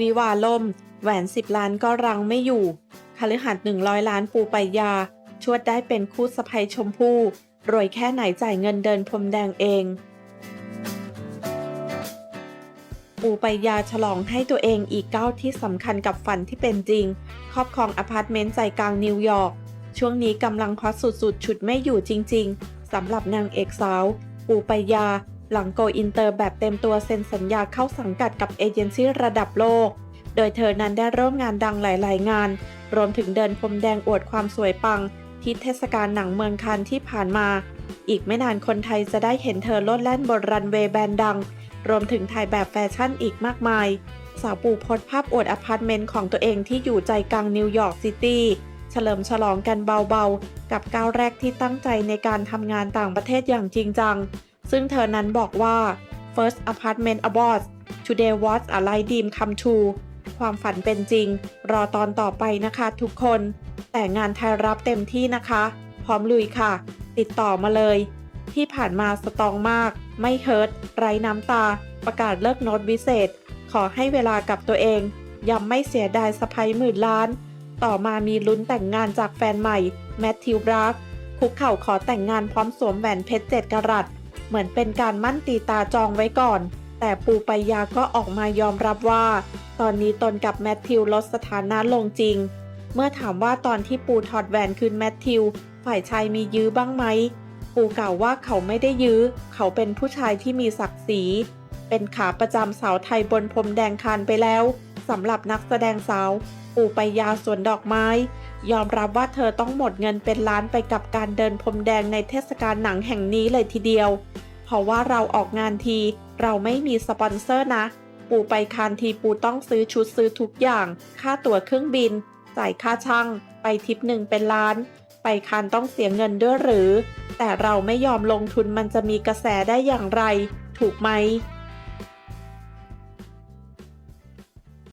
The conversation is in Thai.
วิวาห์ล่ม แหวนสิบล้านก็รังไม่อยู่คฤหัสถ์หนึ่งร้อยล้านปูไปยา ชวดได้เป็นคู่สะพ้ยชมพู่รวยแค่ไหนจ่ายเงินเดินพรมแดงเอง ปูไปยาฉลองให้ตัวเองอีกก้าวที่สำคัญกับฝันที่เป็นจริง ครอบครองอพาร์ตเมนต์ใจกลางนิวยอร์ก ช่วงนี้กำลังฮอตสุดๆฉุดไม่อยู่จริง ๆสำหรับนางเอกสาว ปูไปยา หลังโกอินเตอร์แบบเต็มตัวเซ็นสัญญาเข้าสังกัดกับเอเจนซี่ระดับโลก โดยเธอนั้นได้ร่วมงานดังหลาย ๆ งาน รวมถึงเดินพรมแดงอวดความสวยปัง ที่เทศกาลหนังเมืองคานที่ผ่านมา อีกไม่นานคนไทยจะได้เห็นเธอโลดแล่นบนรันเวย์แบรนด์ดัง รวมถึงถ่ายแบบแฟชั่นอีกมากมาย สาวปูโพสภาพอวดอพาร์ตเมนต์ของตัวเองที่อยู่ใจกลางนิวยอร์กซิตี้ เฉลิมฉลองกันเบาๆ กับก้าวแรกที่ตั้งใจในการทำงานต่างประเทศอย่างจริงจัง ซึ่งเธอนั้นบอกว่า First Apartment Awards Today was a light dream come true ความฝันเป็นจริง รอตอนต่อไปนะคะทุกคน แต่งานไทยรับเต็มที่นะคะ พร้อมลุยค่ะ ติดต่อมาเลย ที่ผ่านมาสตองมาก ไม่เฮิร์ตไร้น้ำตา ประกาศเลิกโน้ตวิเศษ ขอให้เวลากับตัวเองย้ำไม่เสียดายสะพ้ยหมื่นล้าน ต่อมามีลุ้นแต่งงานจากแฟนใหม่ แมทธิวบรักคุกเข่าขอแต่งงานพร้อมสวมแหวนเพชรเจ็ดกะรัตเหมือนเป็นการมั่นตีตาจองไว้ก่อน แต่ปูปายาก็ออกมายอมรับว่า ตอนนี้ตนกับแมทธิวลดสถานะลงจริง เมื่อถามว่าตอนที่ปูถอดแหวนคืนแมทธิว ฝ่ายชายมียื้อบ้างไหม ปูกล่าวว่าเขาไม่ได้ยื้อ เขาเป็นผู้ชายที่มีศักดิ์ศรี เป็นขาประจำสาวไทยบนพรมแดงคานไปแล้ว สำหรับนักแสดงสาวปูไปยาสวนดอกไม้ ยอมรับว่าเธอต้องหมดเงินเป็นล้านไปกับการเดินพรมแดงในเทศกาลหนังแห่งนี้เลยทีเดียว เพราะว่าเราออกงานที เราไม่มีสปอนเซอร์นะ ปูไปคานทีปูต้องซื้อชุดซื้อทุกอย่าง ค่าตั๋วเครื่องบิน จ่ายค่าช่าง ไปทริปหนึ่งเป็นล้าน ไปคานต้องเสียเงินด้วยหรือ แต่เราไม่ยอมลงทุนมันจะมีกระแสได้อย่างไร ถูกไหม